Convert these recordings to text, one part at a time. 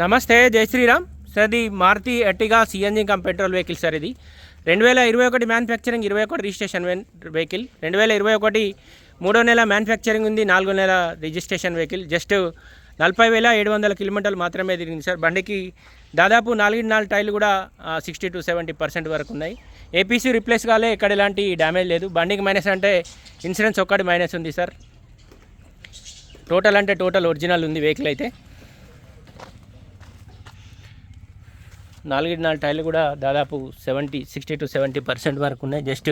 నమస్తే జై శ్రీరామ్. సార్ ఇది Maruti Ertiga CNG cum petrol vehicle sir ఇది రెండు వేల ఇరవై ఒకటి మ్యానుఫ్యాక్చరింగ్ ఇరవై ఒకటి రిజిస్ట్రేషన్ వెహికల్ రెండు వేల ఇరవై ఒకటి మూడో నెల మ్యానుఫ్యాక్చరింగ్ ఉంది నాలుగో నెల రిజిస్ట్రేషన్ వెహికల్ జస్ట్ నలభై వేల ఏడు వందల కిలోమీటర్లు మాత్రమే తిరిగింది సార్. బండికి దాదాపు నాలుగు నాలుగు టైర్లు కూడా సిక్స్టీ టు సెవెంటీ పర్సెంట్ వరకు ఉన్నాయి. ఏపీసీ రిప్లేస్ కాలే ఇక్కడ ఎలాంటి డ్యామేజ్ లేదు. బండికి మైనస్ అంటే ఇన్సూరెన్స్ ఒక్కటి మైనస్ ఉంది సార్. టోటల్ అంటే టోటల్ ఒరిజినల్ ఉంది వెహికల్ అయితే. నాలుగు నాలుగు టైర్లు కూడా దాదాపు seventy sixty to seventy percent వరకు ఉన్నాయి. జస్ట్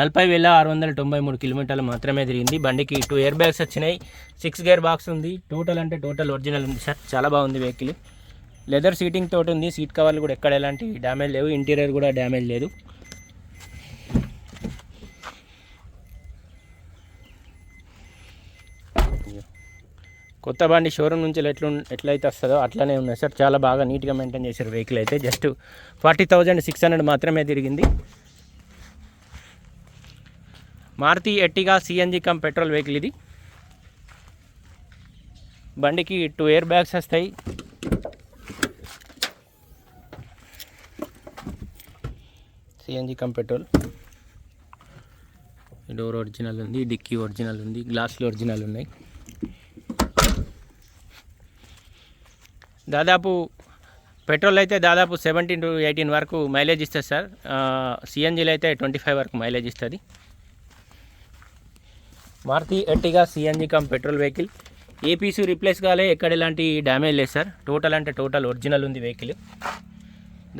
నలభై వేల ఆరు వందల తొంభై మూడు కిలోమీటర్లు మాత్రమే తిరిగింది. బండికి టూ ఇయర్ బ్యాగ్స్ వచ్చినాయి. సిక్స్ గేర్ బాక్స్ ఉంది. టోటల్ అంటే టోటల్ ఒరిజినల్ ఉంది. సార్ చాలా బాగుంది వెహికల్ లెదర్ సీటింగ్ తోటి ఉంది. సీట్ కవర్లు కూడా ఎక్కడ ఎలాంటి డ్యామేజ్ లేవు. ఇంటీరియర్ కూడా డ్యామేజ్ లేదు. కొత్త బండి షోరూమ్ నుంచి ఎట్లు ఎట్లయితే వస్తుందో అట్లనే ఉన్నాయి. సార్ చాలా బాగా నీట్గా మెయింటైన్ చేశారు వెహికల్ అయితే. Just forty thousand six hundred మాత్రమే తిరిగింది. Maruti Ertiga CNG cum petrol vehicle ఇది. బండికి టూ ఇయర్ బ్యాగ్స్ వస్తాయి. CNG cum petrol. Door original ఉంది డిక్కీ ఒరిజినల్ ఉంది గ్లాసులు ఒరిజినల్ ఉన్నాయి. దాదాపు పెట్రోల్ అయితే దాదాపు సెవెంటీన్ టు ఎయిటీన్ వరకు మైలేజ్ ఇస్తుంది సార్. సిఎన్జీలో అయితే ట్వంటీ ఫైవ్ వరకు మైలేజ్ ఇస్తుంది. Maruti Ertiga CNG cum petrol vehicle. APC replace కాలే ఎక్కడ ఎలాంటి డ్యామేజ్ లేదు సార్. టోటల్ అంటే టోటల్ ఒరిజినల్ ఉంది వెహికల్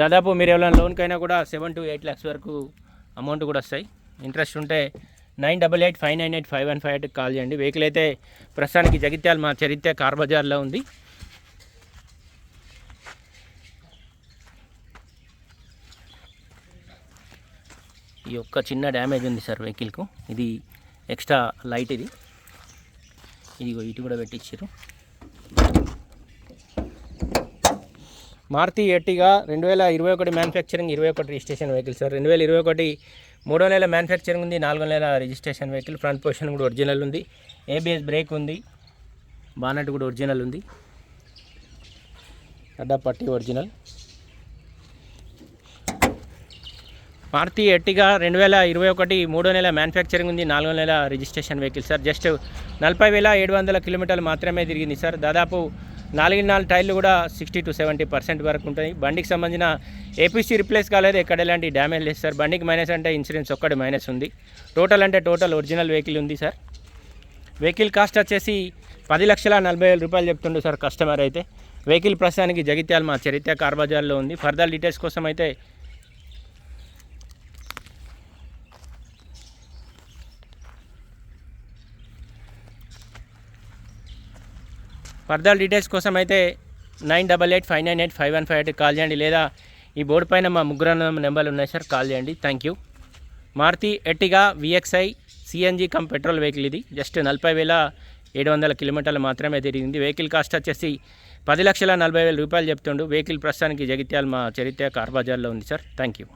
దాదాపు మీరు ఎవరైనా లోన్కైనా కూడా సెవెన్ టు ఎయిట్ ల్యాక్స్ వరకు అమౌంట్ కూడా వస్తాయి. ఇంట్రెస్ట్ ఉంటే nine double eight five nine eight five one five ఎయిట్కి కాల్ చేయండి. వెహికల్ అయితే ప్రస్తుతానికి జగిత్యాల మా చరిత్ర కార్ బజార్లో ఉంది. ఈ యొక్క చిన్న డ్యామేజ్ ఉంది సార్ వెహికల్కు. ఇది ఎక్స్ట్రా లైట్ ఇది. ఇదిగో ఇటు కూడా పెట్టించారు మారుతి ఎట్టిగా రెండు వేల ఇరవై ఒకటి మ్యానుఫ్యాక్చరింగ్ ఇరవై ఒకటి రిజిస్ట్రేషన్ వెహికల్ సార్. రెండు వేల ఇరవై ఒకటి మూడో నెల మ్యానుఫ్యాక్చరింగ్ ఉంది నాలుగో నెల రిజిస్ట్రేషన్ వెహికల్ ఫ్రంట్ పొజిషన్ కూడా ఒరిజినల్ ఉంది. ఏబిఎస్ బ్రేక్ ఉంది బానట్ కూడా ఒరిజినల్ ఉంది. అడ్డా పట్టి ఒరిజినల్ మారుతి ఎట్టిగా రెండు వేల ఇరవై ఒకటి మూడో నెల మ్యానుఫ్యాక్చరింగ్ ఉంది నాలుగో నెల రిజిస్ట్రేషన్ వెహికల్. సార్ జస్ట్ నలభై వేల ఏడు వందల కిలోమీటర్లు మాత్రమే తిరిగింది సార్. దాదాపు నాలుగు నాలుగు టైర్లు కూడా సిక్స్టీ టు సెవెంటీ పర్సెంట్ వరకు ఉంటాయి. బండికి సంబంధించిన ఏపీసీ రిప్లేస్ కాలేదు ఎక్కడ ఎలాంటి డ్యామేజ్ లేదు సార్. బండికి మైనస్ అంటే ఇన్సూరెన్స్ ఒక్కటి మైనస్ ఉంది. టోటల్ అంటే టోటల్ ఒరిజినల్ వెహికల్ ఉంది సార్. వెహికల్ కాస్ట్ వచ్చేసి పది లక్షల నలభై వేల రూపాయలు చెప్తుండు సార్ కస్టమర్ అయితే. వెహికల్ ప్రస్తుతానికి జగిత్యాల మా చరిత్ర కార్ బజార్లో ఉంది. ఫర్దర్ డీటెయిల్స్ కోసం అయితే ఫర్దర్ డీటెయిల్స్ కోసం అయితే nine double eight five nine eight five one five eight call చేయండి లేదా ఈ బోర్డు పైన మా ముగ్గురు నెంబర్లు ఉన్నాయి సార్ కాల్ చేయండి. Thank you Maruti Ertiga VXI CNG cum petrol vehicle ఇది. జస్ట్ నలభై వేల ఏడు వందల కిలోమీటర్లు మాత్రమే తిరిగింది. వెహికల్ కాస్ట్ వచ్చేసి పది లక్షల నలభై వేల రూపాయలు చెప్తుండు. వెహికల్ ప్రస్తుతానికి జగిత్యాల మా చరిత్ర కార్ బజార్లో ఉంది సార్. Thank you